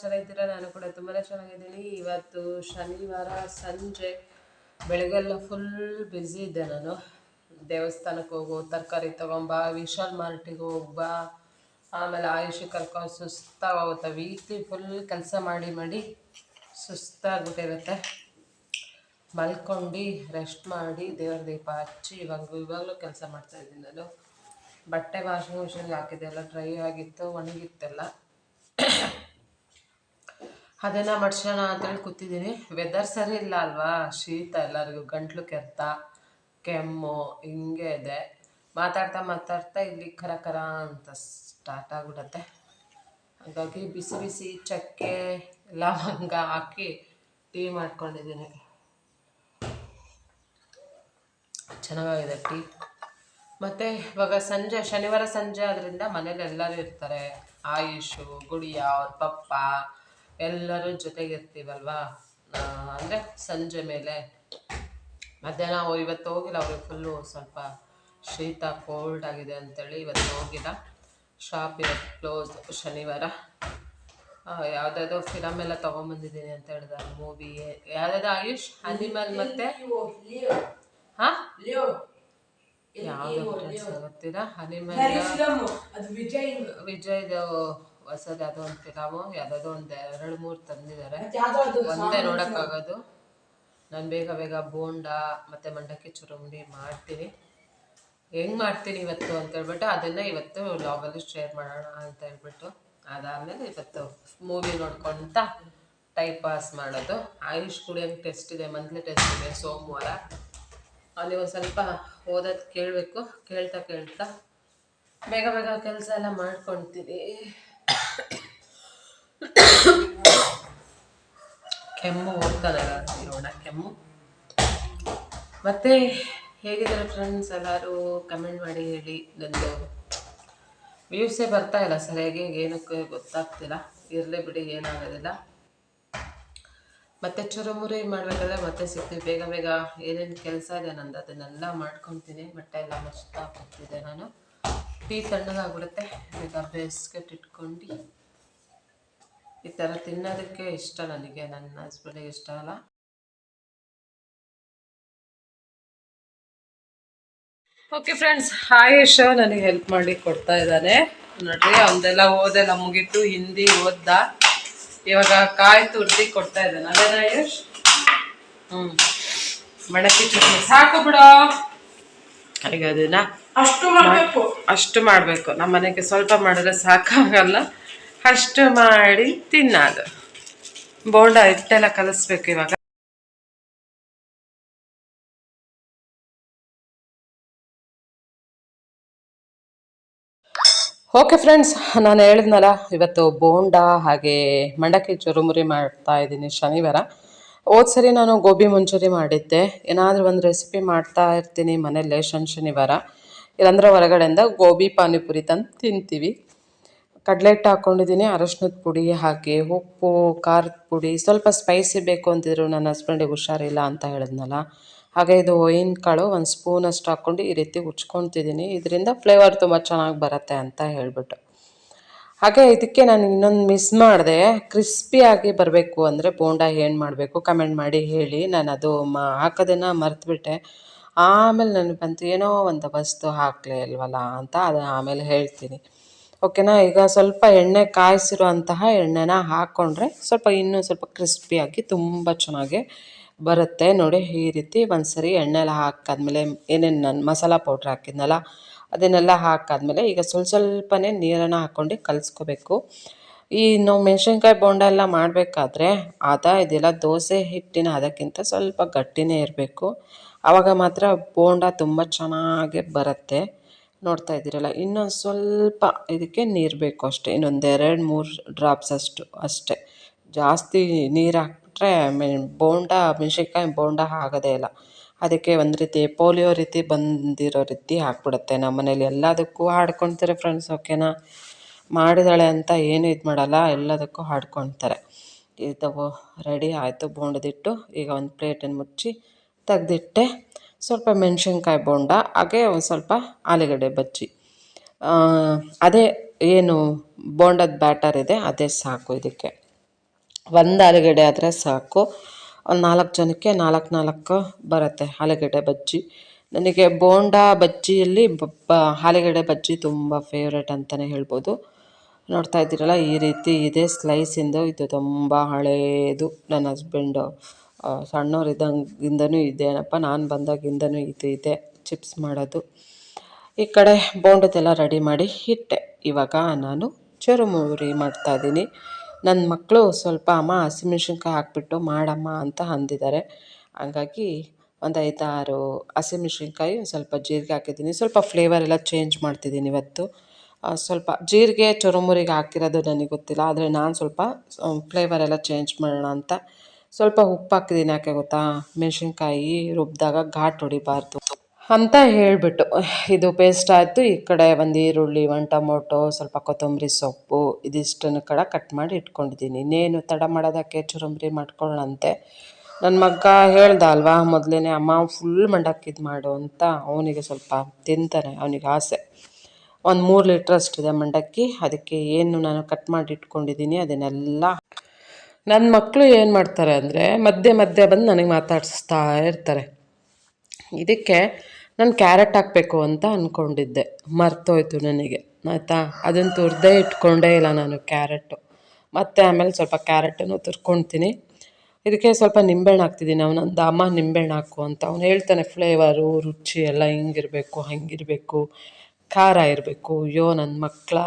ಚೆನ್ನಾಗಿದ್ದೀರಾ? ನಾನು ಕೂಡ ತುಂಬಾ ಚೆನ್ನಾಗಿದ್ದೀನಿ. ಇವತ್ತು ಶನಿವಾರ ಸಂಜೆ ಬೆಳಗ್ಗೆಲ್ಲ ಫುಲ್ ಬ್ಯುಸಿ ಇದ್ದೆ ನಾನು. ದೇವಸ್ಥಾನಕ್ಕೆ ಹೋಗು, ತರಕಾರಿ ತೊಗೊಂಬ, ವಿಶಾಲ್ ಮಾರ್ಟಿಗೆ ಹೋಗ್ಬಾ, ಆಮೇಲೆ ಆಯುಷ್ ಕರ್ಕೊಂಡು ಸುಸ್ತಾಗೋಗುತ್ತೆ. ವೀಕ್ಲಿ ಫುಲ್ ಕೆಲಸ ಮಾಡಿ ಮಾಡಿ ಸುಸ್ತಾಗ್ಬಿಟ್ಟಿರುತ್ತೆ. ಮಲ್ಕೊಂಡು ರೆಸ್ಟ್ ಮಾಡಿ, ದೇವ್ರ ದೀಪ ಹಚ್ಚಿ ಇವಾಗ ಇವಾಗಲೂ ಕೆಲಸ ಮಾಡ್ತಾಯಿದ್ದೀನಿ ನಾನು. ಬಟ್ಟೆ ವಾಷಿಂಗ್ ಮಿಷಿನ್ಗೆ ಹಾಕಿದ್ದೆಲ್ಲ ಡ್ರೈ ಆಗಿತ್ತು, ಒಣಗಿತ್ತೆಲ್ಲ. ಅದನ್ನು ಮಡ್ಸೋಣ ಅಂತೇಳಿ ಕೂತಿದ್ದೀನಿ. ವೆದರ್ ಸರಿ ಇಲ್ಲ ಅಲ್ವಾ? ಶೀತ ಎಲ್ಲರಿಗೂ, ಗಂಟ್ಲು ಕೆತ್ತ, ಕೆಮ್ಮು, ಹಿಂಗೆ ಇದೆ. ಮಾತಾಡ್ತಾ ಮಾತಾಡ್ತಾ ಇಲ್ಲಿ ಕರ ಕರ ಅಂತ ಸ್ಟಾರ್ಟ್ ಆಗ್ಬಿಡತ್ತೆ. ಹಾಗಾಗಿ ಬಿಸಿ ಬಿಸಿ ಚಕ್ಕೆ, ಲವಂಗ ಹಾಕಿ ಟೀ ಮಾಡ್ಕೊಂಡಿದ್ದೀನಿ. ಚೆನ್ನಾಗಿದೆ ಟೀ. ಮತ್ತು ಇವಾಗ ಸಂಜೆ, ಶನಿವಾರ ಸಂಜೆ ಆದ್ರಿಂದ ಮನೇಲಿ ಎಲ್ಲರೂ ಇರ್ತಾರೆ. ಆಯುಷು, ಗುಡಿಯ, ಅವ್ರ ಪಪ್ಪ ಎಲ್ಲರೂ ಜೊತೆಗಿರ್ತೀವಲ್ವಾ? ಅಂದರೆ ಸಂಜೆ ಮೇಲೆ. ಮಧ್ಯಾಹ್ನ ಇವತ್ತು ಹೋಗಿಲ್ಲ ಅವ್ರಿಗೆ ಫುಲ್ಲು ಸ್ವಲ್ಪ ಶೀತ ಕೋಲ್ಡ್ ಆಗಿದೆ ಅಂತೇಳಿ ಇವತ್ತು ಹೋಗಿಲ್ಲ. ಶಾಪ್ ಇವತ್ತು ಕ್ಲೋಸ್ ಶನಿವಾರ. ಯಾವುದಾದ್ರು ಫಿಲಮ್ ಎಲ್ಲ ತೊಗೊಂಬಂದಿದ್ದೀನಿ ಅಂತ ಹೇಳಿದಾರೆ ಮೂವಿ ಯಾವುದಾದ್ರು ಆಯುಷ್? ಅನಿಮಲ್ ಮತ್ತೆ? ಹಾಂ? ಯಾವ್ದು ಗೊತ್ತಿಲ್ಲ. ಅನಿಮಲ್ ವಿಜಯ್. ವಿಜಯ್ದು ಹೊಸದು ಯಾವುದೋ ಒಂದು ಕೆಲವು ಯಾವುದೋ ಒಂದು ಎರಡು ಮೂರು ತಂದಿದ್ದಾರೆ. ಒಂದೇ ನೋಡಕ್ ಒಂದೇ ನೋಡೋಕ್ಕಾಗೋದು. ನಾನು ಬೇಗ ಬೇಗ ಬೋಂಡ ಮತ್ತು ಮಂಡಕ್ಕಿ ಚುರುಮುರಿ ಮಾಡ್ತೀನಿ. ಹೆಂಗ್ ಮಾಡ್ತೀನಿ ಇವತ್ತು ಅಂತ ಹೇಳ್ಬಿಟ್ಟು ಅದನ್ನು ಇವತ್ತು ಲಾಗಲ್ಲಿ ಶೇರ್ ಮಾಡೋಣ ಅಂತ ಹೇಳ್ಬಿಟ್ಟು. ಅದಾದ್ಮೇಲೆ ಇವತ್ತು ಮೂವಿ ನೋಡ್ಕೊತ ಟೈಮ್ ಪಾಸ್ ಮಾಡೋದು. ಆಯುಷ್ ಕುಡಿಯೋಂಗೆ ಟೆಸ್ಟ್ ಇದೆ ಮಂತ್ಲಿ ಟೆಸ್ಟ್ ಇದೆ ಸೋಮವಾರ. ಅಲ್ಲಿ ಒಂದು ಸ್ವಲ್ಪ ಓದೋದು ಕೇಳಬೇಕು. ಕೇಳ್ತಾ ಕೇಳ್ತಾ ಬೇಗ ಬೇಗ ಕೆಲಸ ಎಲ್ಲ ಮಾಡ್ಕೊಳ್ತೀನಿ ಕೆಮ್ಮು ಹೋಗ್ತದೆ ಇರೋಣ, ಕೆಮ್ಮು. ಮತ್ತೆ ಹೇಗಿದ್ದಾರೆ ಫ್ರೆಂಡ್ಸ್ ಎಲ್ಲರೂ ಕಮೆಂಟ್ ಮಾಡಿ ಹೇಳಿ ನಂದು. ವ್ಯೂಸೇ ಬರ್ತಾ ಇಲ್ಲ ಸರಿಯಾಗಿ ಏನಕ್ಕೆ ಗೊತ್ತಾಗ್ತಿಲ್ಲ. ಇರಲಿ ಬಿಡಿ, ಏನಾಗೋದಿಲ್ಲ. ಮತ್ತೆ ಚುರುಮುರಿ ಮಾಡಬೇಕಾದ್ರೆ ಮತ್ತೆ ಸಿಗ್ತೀವಿ. ಬೇಗ ಬೇಗ ಏನೇನು ಕೆಲಸ ಇದೆ ನಂದು, ಅದನ್ನೆಲ್ಲ ಮಾಡ್ಕೊತೀನಿ. ಬಟ್ಟೆ ಎಲ್ಲ ಮಸ್ತಾಗಿ ಹೋಗ್ತಿದ್ದೆ ನಾನು. ಟೀ ತಣ್ಣಗಾಗ್ಬಿಡುತ್ತೆ ಬೇಗ ಬೇಸ್ಕೆಟ್ ಇಟ್ಕೊಂಡು ಈ ಥರ ತಿನ್ನೋದಕ್ಕೆ ಇಷ್ಟ ನನಗೆ ನನ್ನ ಹಸ್ಬೆಂಡಿಗೆ ಇಷ್ಟ ಅಲ್ಲ. ಓಕೆ ಫ್ರೆಂಡ್ಸ್ ಆಯುಷ್ ನನಗೆ ಹೆಲ್ಪ್ ಮಾಡಿ ಕೊಡ್ತಾ ಇದ್ದಾನೆ. ನೋಡ್ರಿ ಅವಂದೆಲ್ಲ ಓದೆಲ್ಲ ಮುಗೀತು ಹಿಂದಿ ಓದ್ದ. ಇವಾಗ ಕಾಯಿ ತುರ್ದಿ ಕೊಡ್ತಾ ಇದ್ದಾನೆ. ಅದೇನ ಆಯುಷ್? ಹ್ಞೂ ಮಡಕಿ ಚಟ್ನಿ. ಸಾಕು ಬಿಡ. ಈಗ ಅದನ್ನ ಅಷ್ಟು ಮಾಡ್ಬೇಕು. ಅಷ್ಟು ಮಾಡಬೇಕು. ನಮ್ಮ ಮನೆಗೆ ಸ್ವಲ್ಪ ಮಾಡಿದ್ರೆ ಸಾಕಾಗಲ್ಲ. ಅಷ್ಟು ಮಾಡಿ ತಿನ್ನೋದು. ಬೋಂಡ ಹಿಟ್ಟೆಲ್ಲ ಕಲಿಸ್ಬೇಕು ಇವಾಗ. ಓಕೆ ಫ್ರೆಂಡ್ಸ್, ನಾನು ಹೇಳಿದ್ನಲ್ಲ, ಇವತ್ತು ಬೋಂಡ ಹಾಗೆ ಮಂಡಕ್ಕಿ ಚುರುಮುರಿ ಮಾಡ್ತಾ ಇದ್ದೀನಿ ಶನಿವಾರ. ಹೋದ ಸರಿ ನಾನು ಗೋಬಿ ಮಂಚೂರಿ ಮಾಡಿದ್ದೆ. ಏನಾದರೂ ಒಂದು ರೆಸಿಪಿ ಮಾಡ್ತಾ ಇರ್ತೀನಿ ಮನೇಲಿ ಶನಿ ಶನಿವಾರ. ಇಲ್ಲಾಂದ್ರೆ ಹೊರಗಡೆಯಿಂದ ಗೋಬಿ ಪಾನಿಪುರಿ ತಂದು ತಿಂತೀವಿ. ಕಡಲೆ ಹಿಟ್ಟು ಹಾಕ್ಕೊಂಡಿದ್ದೀನಿ ಅರಶಿನದ ಪುಡಿ ಹಾಕಿ, ಉಪ್ಪು, ಖಾರದ ಪುಡಿ, ಸ್ವಲ್ಪ ಸ್ಪೈಸಿ ಬೇಕು ಅಂತಿದ್ರು ನನ್ನ ಹಸ್ಬೆಂಡಿಗೆ ಹುಷಾರಿಲ್ಲ ಅಂತ ಹೇಳಿದ್ನಲ್ಲ. ಹಾಗೆ ಇದು ಒಯಿನ್ ಕಾಳು ಒಂದು ಸ್ಪೂನಷ್ಟು ಹಾಕ್ಕೊಂಡು ಈ ರೀತಿ ಉಚ್ಕೊತಿದ್ದೀನಿ ಇದರಿಂದ ಫ್ಲೇವರ್ ತುಂಬ ಚೆನ್ನಾಗಿ ಬರುತ್ತೆ ಅಂತ ಹೇಳಿಬಿಟ್ಟು. ಹಾಗೆ ಇದಕ್ಕೆ ನಾನು ಇನ್ನೊಂದು ಮಿಸ್ ಮಾಡಿದೆ ಕ್ರಿಸ್ಪಿಯಾಗಿ ಬರಬೇಕು ಅಂದರೆ ಬೋಂಡ ಏನು ಮಾಡಬೇಕು ಕಮೆಂಟ್ ಮಾಡಿ ಹೇಳಿ. ನಾನು ಅದು ಮ, ಹಾಕೋದನ್ನು ಮರೆತುಬಿಟ್ಟೆ. ಆಮೇಲೆ ನನಗೆ ಬಂತು ಏನೋ ಒಂದು ವಸ್ತು ಹಾಕಲೇ ಇಲ್ವಲ್ಲ ಅಂತ ಅದು ಆಮೇಲೆ ಹೇಳ್ತೀನಿ. ಓಕೆನಾ? ಈಗ ಸ್ವಲ್ಪ ಎಣ್ಣೆ ಕಾಯಿಸಿರುವಂತಹ ಎಣ್ಣೆನ ಹಾಕ್ಕೊಂಡ್ರೆ ಸ್ವಲ್ಪ ಇನ್ನೂ ಸ್ವಲ್ಪ ಕ್ರಿಸ್ಪಿಯಾಗಿ ತುಂಬ ಚೆನ್ನಾಗಿ ಬರುತ್ತೆ. ನೋಡಿ, ಈ ರೀತಿ ಒಂದು ಸರಿ ಎಣ್ಣೆಲ್ಲ ಹಾಕಾದ್ಮೇಲೆ ಏನೇನು ನಾನು ಮಸಾಲ ಪೌಡ್ರ್ ಹಾಕಿದ್ನಲ್ಲ, ಅದನ್ನೆಲ್ಲ ಹಾಕಾದ್ಮೇಲೆ ಈಗ ಸ್ವಲ್ಪ ಸ್ವಲ್ಪನೇ ನೀರನ್ನು ಹಾಕ್ಕೊಂಡು ಕಲಿಸ್ಕೋಬೇಕು. ಈ ನಾವು ಮೆಣಸಿನ್ಕಾಯಿ ಬೋಂಡ ಎಲ್ಲ ಮಾಡಬೇಕಾದ್ರೆ ಅದ ಇದೆಲ್ಲ ದೋಸೆ ಹಿಟ್ಟಿನ ಅದಕ್ಕಿಂತ ಸ್ವಲ್ಪ ಗಟ್ಟಿನೇ ಇರಬೇಕು. ಆವಾಗ ಮಾತ್ರ ಬೋಂಡ ತುಂಬ ಚೆನ್ನಾಗಿ ಬರುತ್ತೆ. ನೋಡ್ತಾ ಇದ್ದೀರಲ್ಲ, ಇನ್ನೊಂದು ಸ್ವಲ್ಪ ಇದಕ್ಕೆ ನೀರು ಬೇಕು ಅಷ್ಟೇ, ಇನ್ನೊಂದು ಎರಡು, ಮೂರು ಡ್ರಾಪ್ಸ್ ಅಷ್ಟು ಅಷ್ಟೇ. ಜಾಸ್ತಿ ನೀರು ಹಾಕ್ಬಿಟ್ರೆ ಮೆಣ್ ಬೋಂಡ, ಮೆಣಸಿನ್ಕಾಯಿ ಬೋಂಡ ಆಗೋದೇ ಇಲ್ಲ. ಅದಕ್ಕೆ ಒಂದು ರೀತಿ ಪೋಲಿಯೋ ರೀತಿ ಬಂದಿರೋ ರೀತಿ ಹಾಕ್ಬಿಡುತ್ತೆ. ನಮ್ಮ ಮನೇಲಿ ಎಲ್ಲದಕ್ಕೂ ಹಾಡ್ಕೊಳ್ತಾರೆ ಫ್ರೆಂಡ್ಸ್ ಓಕೆನಾ ಮಾಡಿದಾಳೆ ಅಂತ ಏನು ಇದು ಮಾಡಲ್ಲ, ಎಲ್ಲದಕ್ಕೂ ಹಾಡ್ಕೊಳ್ತಾರೆ ಇದು ರೆಡಿ ಆಯಿತು, ಬೋಂಡದಿಟ್ಟು ಈಗ ಒಂದು ಪ್ಲೇಟನ್ನು ಮುಚ್ಚಿ ತೆಗ್ದಿಟ್ಟೆ. ಸ್ವಲ್ಪ ಮೆಣಸಿನ್ಕಾಯಿ ಬೋಂಡ, ಹಾಗೆ ಒಂದು ಸ್ವಲ್ಪ ಆಲೂಗಡ್ಡೆ ಬಜ್ಜಿ. ಅದೇ ಏನು ಬೋಂಡದ ಬ್ಯಾಟರ್ ಇದೆ, ಅದೇ ಸಾಕು ಇದಕ್ಕೆ. ಒಂದು ಆಲೂಗಡ್ಡೆ ಆದರೆ ಸಾಕು. ಒಂದು ನಾಲ್ಕು ಜನಕ್ಕೆ ನಾಲ್ಕು ನಾಲ್ಕು ಬರುತ್ತೆ ಆಲೂಗಡ್ಡೆ ಬಜ್ಜಿ. ನನಗೆ ಬೋಂಡ ಬಜ್ಜಿಯಲ್ಲಿ ಬ- ಆಲೂಗಡ್ಡೆ ಬಜ್ಜಿ ತುಂಬ ಫೇವ್ರೇಟ್ ಅಂತಲೇ ಹೇಳ್ಬೋದು. ನೋಡ್ತಾ ಇದ್ದೀರಲ್ಲ, ಈ ರೀತಿ ಇದೆ ಸ್ಲೈಸಿಂದು ಇದು. ತುಂಬ ಹಳೇದು, ನನ್ನ ಹಸ್ಬೆಂಡು ಸಣ್ಣವರಿದ್ದಂಗಿಂದನೂ ಇದೇನಪ್ಪ, ನಾನು ಬಂದಾಗಿಂದನೂ ಇದು ಇದೆ, ಚಿಪ್ಸ್ ಮಾಡೋದು. ಈ ಕಡೆ ಬೋಂಡದೆಲ್ಲ ರೆಡಿ ಮಾಡಿ ಇಟ್ಟೆ. ಇವಾಗ ನಾನು ಚುರುಮುರಿ ಮಾಡ್ತಾಯಿದ್ದೀನಿ ನನ್ನ ಮಕ್ಕಳು ಸ್ವಲ್ಪ ಅಮ್ಮ ಹಸಿಮೆಣ್ಸಿನ್ಕಾಯಿ ಹಾಕ್ಬಿಟ್ಟು ಮಾಡಮ್ಮ ಅಂತ ಅಂದಿದ್ದಾರೆ. ಹಂಗಾಗಿ ಒಂದು ಐದಾರು ಹಸಿಮೆಣ್ಸಿನ್ಕಾಯಿ ಸ್ವಲ್ಪ ಜೀರಿಗೆ ಹಾಕಿದ್ದೀನಿ. ಸ್ವಲ್ಪ ಫ್ಲೇವರ್ ಎಲ್ಲ ಚೇಂಜ್ ಮಾಡ್ತಿದ್ದೀನಿ ಇವತ್ತು. ಸ್ವಲ್ಪ ಜೀರಿಗೆ ಚುರುಮುರಿಗೆ ಹಾಕಿರೋದು ನನಗೆ ಗೊತ್ತಿಲ್ಲ, ಆದರೆ ನಾನು ಸ್ವಲ್ಪ ಫ್ಲೇವರ್ ಎಲ್ಲ ಚೇಂಜ್ ಮಾಡೋಣ ಅಂತ ಸ್ವಲ್ಪ ಉಪ್ಪು ಹಾಕಿದ್ದೀನಿ ಯಾಕೆ ಗೊತ್ತಾ? ಮೆಣಸಿನ್ಕಾಯಿ ರುಬ್ಬಿದಾಗ ಘಾಟ್ ಹೊಡಿಬಾರ್ದು. ಅಂತ ಹೇಳಿಬಿಟ್ಟು, ಇದು ಪೇಸ್ಟ್ ಆಯಿತು. ಈ ಕಡೆ ಒಂದು ಈರುಳ್ಳಿ, ಒಂದು ಟೊಮೊಟೊ, ಸ್ವಲ್ಪ ಕೊತ್ತಂಬರಿ ಸೊಪ್ಪು, ಇದಿಷ್ಟನ್ನು ಕಡೆ ಕಟ್ ಮಾಡಿ ಇಟ್ಕೊಂಡಿದ್ದೀನಿ ಇನ್ನೇನು ತಡ ಮಾಡೋದಕ್ಕೆ ಚುರುಂಬರಿ ಮಾಡ್ಕೊಳ್ಳೋಣಂತೆ. ನನ್ನ ಮಗ ಹೇಳ್ದ ಅಲ್ವಾ ಮೊದಲೇ ಅಮ್ಮ ಫುಲ್ ಮಂಡಕ್ಕಿ ಇದು ಮಾಡು ಅಂತ ಅವನಿಗೆ ಸ್ವಲ್ಪ ತಿಂತಾನೆ, ಅವನಿಗೆ ಆಸೆ. ಒಂದು ಮೂರು ಲೀಟ್ರಷ್ಟಿದೆ ಮಂಡಕ್ಕಿ. ಅದಕ್ಕೆ ಏನು ನಾನು ಕಟ್ ಮಾಡಿ ಇಟ್ಕೊಂಡಿದ್ದೀನಿ ಅದನ್ನೆಲ್ಲ ನನ್ನ ಮಕ್ಕಳು ಏನು ಮಾಡ್ತಾರೆ ಅಂದರೆ ಮಧ್ಯೆ ಮಧ್ಯೆ ಬಂದು ನನಗೆ ಮಾತಾಡಿಸ್ತಾ ಇರ್ತಾರೆ. ಇದಕ್ಕೆ ನಾನು ಕ್ಯಾರೆಟ್ ಹಾಕಬೇಕು ಅಂತ ಅಂದ್ಕೊಂಡಿದ್ದೆ ಮರ್ತೋಯ್ತು ನನಗೆ. ಆಯಿತಾ? ಅದನ್ನು ತುರಿದೇ ಇಟ್ಕೊಂಡೇ ಇಲ್ಲ ನಾನು ಕ್ಯಾರೆಟು. ಮತ್ತು ಆಮೇಲೆ ಸ್ವಲ್ಪ ಕ್ಯಾರೆಟನ್ನು ತುರ್ಕೊಳ್ತೀನಿ ಇದಕ್ಕೆ ಸ್ವಲ್ಪ ನಿಂಬೆಹಣ್ಣು ಹಾಕ್ತಿದ್ದೀನಿ. ಅವನಂದ ಅಮ್ಮ, ನಿಂಬೆಹಣ್ಣು ಹಾಕು ಅಂತ. ಅವ್ನು ಹೇಳ್ತಾನೆ, ಫ್ಲೇವರು, ರುಚಿ ಎಲ್ಲ ಹಿಂಗಿರಬೇಕು, ಹಂಗಿರಬೇಕು. ಖಾರ ಇರಬೇಕು. ಅಯ್ಯೋ ನನ್ನ ಮಕ್ಕಳ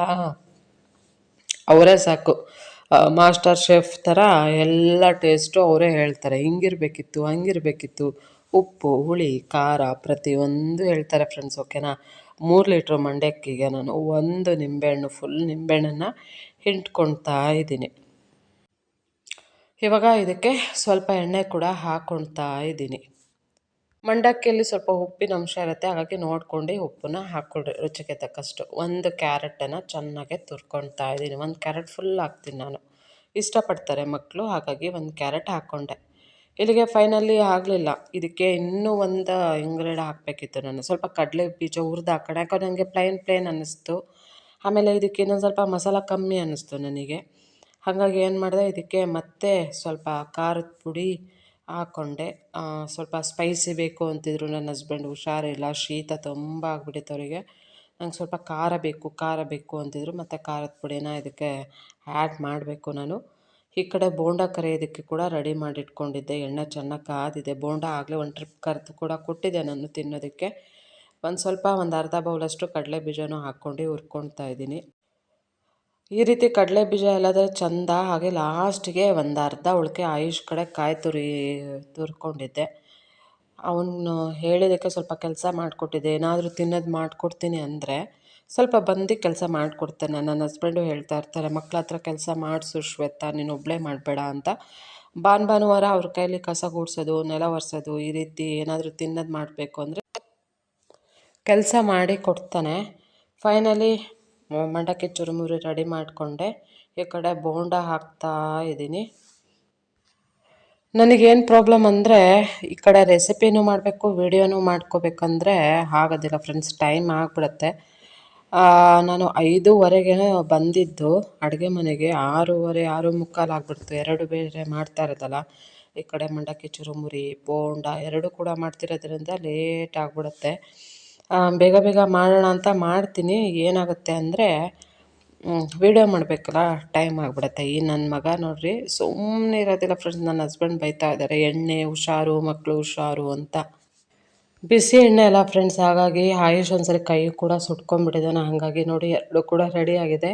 ಅವರೇ ಸಾಕು. ಮಾಸ್ಟರ್ ಶೆಫ್ ಥರ ಎಲ್ಲ ಟೇಸ್ಟು ಅವರೇ ಹೇಳ್ತಾರೆ. ಹಿಂಗಿರಬೇಕಿತ್ತು, ಹಂಗಿರಬೇಕಿತ್ತು. ಉಪ್ಪು, ಹುಳಿ, ಖಾರ ಪ್ರತಿಯೊಂದು ಹೇಳ್ತಾರೆ ಫ್ರೆಂಡ್ಸ್ ಓಕೆನಾ ಮೂರು ಲೀಟ್ರ್ ಮಂಡಕ್ಕಿಗೆ ನಾನು ಒಂದು ನಿಂಬೆಹಣ್ಣು ಫುಲ್ ನಿಂಬೆಹಣ್ಣನ್ನು ಹಿಂಡ್ಕೊಳ್ತಾ ಇದ್ದೀನಿ. ಇವಾಗ ಇದಕ್ಕೆ ಸ್ವಲ್ಪ ಎಣ್ಣೆ ಕೂಡ ಹಾಕ್ಕೊಳ್ತಾ ಇದ್ದೀನಿ. ಮಂಡಕ್ಕಿಯಲ್ಲಿ ಸ್ವಲ್ಪ ಉಪ್ಪಿನ ಅಂಶ ಇರುತ್ತೆ, ಹಾಗಾಗಿ ನೋಡ್ಕೊಂಡು ಉಪ್ಪನ್ನ ಹಾಕ್ಕೊಳ್ರಿ, ರುಚಿಗೆ ತಕ್ಕಷ್ಟು. ಒಂದು ಕ್ಯಾರೆಟನ್ನು ಚೆನ್ನಾಗೆ ತುರ್ಕೊಳ್ತಾ ಇದ್ದೀನಿ. ಒಂದು ಕ್ಯಾರೆಟ್ ಫುಲ್ ಹಾಕ್ತೀನಿ ನಾನು. ಇಷ್ಟಪಡ್ತಾರೆ ಮಕ್ಕಳು ಹಾಗಾಗಿ ಒಂದು ಕ್ಯಾರೆಟ್ ಹಾಕ್ಕೊಂಡೆ. ಇಲ್ಲಿಗೆ ಫೈನಲಿ ಆಗಲಿಲ್ಲ. ಇದಕ್ಕೆ ಇನ್ನೂ ಒಂದು ಇಂಗ್ರೀಡ್ ಹಾಕಬೇಕಿತ್ತು ನಾನು. ಸ್ವಲ್ಪ ಕಡಲೆ ಬೀಜ ಹುರಿದು ಹಾಕೋಣ. ಯಾಕಂದ್ರೆ ನನಗೆ ಪ್ಲೈನ್ ಪ್ಲೇನ್ ಅನ್ನಿಸ್ತು. ಆಮೇಲೆ ಇದಕ್ಕೆ ಇನ್ನೊಂದು ಸ್ವಲ್ಪ ಮಸಾಲ ಕಮ್ಮಿ ಅನ್ನಿಸ್ತು ನನಗೆ. ಹಾಗಾಗಿ ಏನು ಮಾಡಿದೆ, ಇದಕ್ಕೆ ಮತ್ತೆ ಸ್ವಲ್ಪ ಖಾರದ ಪುಡಿ ಹಾಕ್ಕೊಂಡೆ ಸ್ವಲ್ಪ ಸ್ಪೈಸಿ ಬೇಕು ಅಂತಿದ್ರು ನನ್ನ ಹಸ್ಬೆಂಡ್ ಹುಷಾರಿಲ್ಲ, ಶೀತ ತುಂಬ ಆಗ್ಬಿಟ್ಟಿತ್ತು ಅವರಿಗೆ. ನಂಗೆ ಸ್ವಲ್ಪ ಖಾರ ಬೇಕು ಖಾರ ಬೇಕು ಅಂತಿದ್ರು, ಮತ್ತು ಖಾರದ ಪುಡಿನ ಇದಕ್ಕೆ ಆ್ಯಡ್ ಮಾಡಬೇಕು ನಾನು. ಈ ಕಡೆ ಬೋಂಡ ಕರೆಯೋದಕ್ಕೆ ಕೂಡ ರೆಡಿ ಮಾಡಿಟ್ಕೊಂಡಿದ್ದೆ. ಎಣ್ಣೆ ಚೆನ್ನಾಗಿ ಕಾದಿದೆ. ಬೋಂಡ ಆಗಲೇ ಒಂದು ಟ್ರಿಪ್ ಕರೆದು ಕೂಡ ಕೊಟ್ಟಿದ್ದೆ ನಾನು ತಿನ್ನೋದಕ್ಕೆ. ಒಂದು ಸ್ವಲ್ಪ ಒಂದು ಅರ್ಧ ಬೌಲಷ್ಟು ಕಡಲೆ ಬೀಜನೂ ಹಾಕ್ಕೊಂಡು ಹುರ್ಕೊಳ್ತಾ ಇದ್ದೀನಿ. ಈ ರೀತಿ ಕಡಲೆ ಬೀಜ ಎಲ್ಲಾದರೆ ಚಂದ ಹಾಗೆ ಲಾಸ್ಟಿಗೆ ಒಂದು ಅರ್ಧ ಉಳಿಕೆ ಆಯುಷ್ ಕಡೆ ಕಾಯಿ ತುರಿ, ತುರ್ಕೊಂಡಿದ್ದೆ. ಅವನು ಹೇಳಿದ್ದಕ್ಕೆ ಸ್ವಲ್ಪ ಕೆಲಸ ಮಾಡಿಕೊಟ್ಟಿದ್ದೆ. ಏನಾದರೂ ತಿನ್ನೋದು ಮಾಡಿಕೊಡ್ತೀನಿ ಅಂದರೆ ಸ್ವಲ್ಪ ಬಂದು ಕೆಲಸ ಮಾಡಿಕೊಡ್ತಾನೆ. ನನ್ನ ಹಸ್ಬೆಂಡು ಹೇಳ್ತಾ ಇರ್ತಾರೆ, ಮಕ್ಳ ಹತ್ರ ಕೆಲಸ ಮಾಡಿಸು ಶ್ವೇತ ನೀನು ಒಬ್ಬಳೇ ಮಾಡಬೇಡ ಅಂತ. ಭಾನು ಭಾನುವಾರ ಅವ್ರ ಕೈಲಿ ಕಸ ಗುಡಿಸೋದು, ನೆಲ ಒರೆಸೋದು, ಈ ರೀತಿ ಏನಾದರೂ ತಿನ್ನೋದು ಮಾಡಬೇಕು ಅಂದರೆ ಕೆಲಸ ಮಾಡಿ ಕೊಡ್ತಾನೆ. ಫೈನಲಿ ಮಂಡಕ್ಕಿ ಚುರುಮುರಿ ರೆಡಿ ಮಾಡಿಕೊಂಡೆ. ಈ ಕಡೆ ಬೋಂಡ ಹಾಕ್ತಾ ಇದ್ದೀನಿ. ನನಗೇನು ಪ್ರಾಬ್ಲಮ್ ಅಂದರೆ ಈ ಕಡೆ ರೆಸಿಪಿನೂ ಮಾಡಬೇಕು, ವೀಡಿಯೋನೂ ಮಾಡ್ಕೋಬೇಕಂದ್ರೆ ಆಗೋದಿಲ್ಲ ಫ್ರೆಂಡ್ಸ್ ಟೈಮ್ ಆಗಿಬಿಡುತ್ತೆ. ನಾನು ಐದೂವರೆಗೇನೋ ಬಂದಿದ್ದು, ಅಡುಗೆ ಮನೆಗೆ ಆರೂವರೆ, ಆರು ಮುಕ್ಕಾಲು ಆಗಿಬಿಡ್ತು. ಎರಡು ಬೇರೆ ಮಾಡ್ತಾ ಇರೋದಲ್ಲ. ಈ ಕಡೆ ಮಂಡಕ್ಕಿ ಚುರುಮುರಿ, ಬೋಂಡ, ಎರಡೂ ಕೂಡ ಮಾಡ್ತಿರೋದ್ರಿಂದ ಲೇಟ್ ಆಗಿಬಿಡುತ್ತೆ. ಬೇಗ ಬೇಗ ಮಾಡೋಣ ಅಂತ ಮಾಡ್ತೀನಿ. ಏನಾಗುತ್ತೆ ಅಂದರೆ ವೀಡಿಯೋ ಮಾಡಬೇಕಲ್ಲ ಟೈಮ್ ಆಗಿಬಿಡುತ್ತೆ. ಈ ನನ್ನ ಮಗ ನೋಡ್ರಿ ಸುಮ್ಮನೆ ಇರೋದಿಲ್ಲ ಫ್ರೆಂಡ್ಸ್ ನನ್ನ ಹಸ್ಬೆಂಡ್ ಬೈತಾ ಇದ್ದಾರೆ ಎಣ್ಣೆ ಹುಷಾರು ಮಕ್ಕಳು ಹುಷಾರು ಅಂತ. ಬಿಸಿ ಎಣ್ಣೆ ಅಲ್ಲ ಫ್ರೆಂಡ್ಸ್ ಹಾಗಾಗಿ ಆಯುಷ್ ಒಂದ್ಸರಿ ಕೈ ಕೂಡ ಸುಟ್ಕೊಂಡ್ಬಿಟ್ಟಿದ್ದಾನೆ. ಹಾಗಾಗಿ ನೋಡಿ, ಎರಡು ಕೂಡ ರೆಡಿ ಆಗಿದೆ.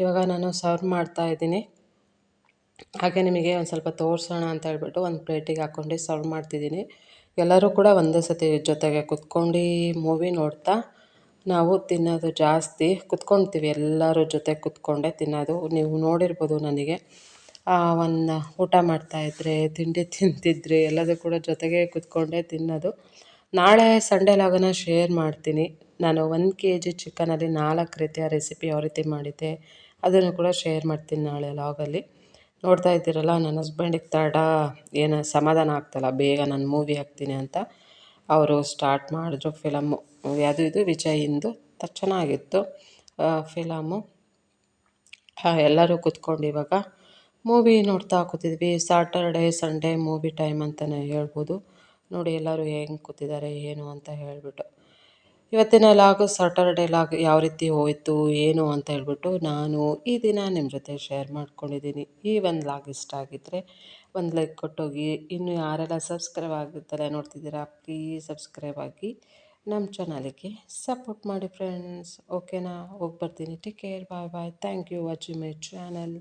ಇವಾಗ ನಾನು ಸರ್ವ್ ಮಾಡ್ತಾ ಇದ್ದೀನಿ. ಹಾಗೆ ನಿಮಗೆ ಒಂದು ಸ್ವಲ್ಪ ತೋರಿಸೋಣ ಅಂತ ಹೇಳ್ಬಿಟ್ಟು ಒಂದು ಪ್ಲೇಟಿಗೆ ಹಾಕ್ಕೊಂಡು ಸರ್ವ್ ಮಾಡ್ತಿದ್ದೀನಿ. ಎಲ್ಲರೂ ಕೂಡ ಒಂದೇ ಸತಿ ಜೊತೆಗೆ ಕುತ್ಕೊಂಡು ಮೂವಿ ನೋಡ್ತಾ ನಾವು ತಿನ್ನೋದು ಜಾಸ್ತಿ ಕುತ್ಕೊಳ್ತೀವಿ ಎಲ್ಲರೂ ಜೊತೆ ಕುತ್ಕೊಂಡೇ ತಿನ್ನೋದು. ನೀವು ನೋಡಿರ್ಬೋದು ನನಗೆ. ಒಂದು ಊಟ ಮಾಡ್ತಾಯಿದ್ರೆ ತಿಂಡಿ ತಿಂತಿದ್ರೆ ಎಲ್ಲದೂ ಕೂಡ ಜೊತೆಗೆ ಕುತ್ಕೊಂಡೆ ತಿನ್ನೋದು. ನಾಳೆ ಸಂಡೇ ಲಾಗನ ಶೇರ್ ಮಾಡ್ತೀನಿ. ನಾನು ಒಂದು ಕೆ ಜಿ ಚಿಕನಲ್ಲಿ ನಾಲ್ಕು ರೀತಿಯ ರೆಸಿಪಿ ಯಾವ ರೀತಿ ಮಾಡಿದ್ದೆ ಅದನ್ನು ಕೂಡ ಶೇರ್ ಮಾಡ್ತೀನಿ ನಾಳೆ ಲಾಗಲ್ಲಿ. ನೋಡ್ತಾ ಇದ್ದೀರಲ್ಲ, ನನ್ನ ಹಸ್ಬೆಂಡಿಗೆ ತಡ, ಏನು ಸಮಾಧಾನ ಆಗ್ತಲ್ಲ, ಬೇಗ ನಾನು ಮೂವಿ ಹಾಕ್ತೀನಿ ಅಂತ. ಅವರು ಸ್ಟಾರ್ಟ್ ಮಾಡಿದ್ರು ಫಿಲಮ್ಮು ಯಾವುದು ಇದು ವಿಜಯಿಂದು ಚೆನ್ನಾಗಿತ್ತು. ಫಿಲಮು ಎಲ್ಲರೂ ಕೂತ್ಕೊಂಡು ಇವಾಗ ಮೂವಿ ನೋಡ್ತಾ ಕೂತಿದ್ವಿ. ಸಾಟರ್ಡೆ ಸಂಡೇ ಮೂವಿ ಟೈಮ್ ಅಂತಲೇ ಹೇಳ್ಬೋದು. ನೋಡಿ ಎಲ್ಲರೂ ಹೆಂಗೆ ಕೂತಿದ್ದಾರೆ, ಏನು ಅಂತ ಹೇಳಿಬಿಟ್ಟು. ಇವತ್ತಿನ ಲಾಗು ಸಾಟರ್ಡೆ ಲಾಗ್ ಯಾವ ರೀತಿ ಹೋಯಿತು, ಏನು ಅಂತ ಹೇಳ್ಬಿಟ್ಟು ನಾನು ಈ ದಿನ ನಿಮ್ಮ ಜೊತೆ ಶೇರ್ ಮಾಡ್ಕೊಂಡಿದ್ದೀನಿ. ಈ ಒಂದು ಲಾಗ್ ಇಷ್ಟ ಆಗಿದ್ದರೆ ಒಂದು ಲೈಕ್ ಕೊಟ್ಟೋಗಿ. ಇನ್ನು ಯಾರೆಲ್ಲ ಸಬ್ಸ್ಕ್ರೈಬ್ ಆಗಿರ್ತಾರೆ ನೋಡ್ತಿದ್ದೀರಾ ಪ್ಲೀಸ್ ಸಬ್ಸ್ಕ್ರೈಬ್ ಆಗಿ ನಮ್ಮ ಚಾನಲಿಗೆ ಸಪೋರ್ಟ್ ಮಾಡಿ ಫ್ರೆಂಡ್ಸ್ ಓಕೆನಾ ಹೋಗಿ ಬರ್ತೀನಿ. Take care bye bye thank you watching my channel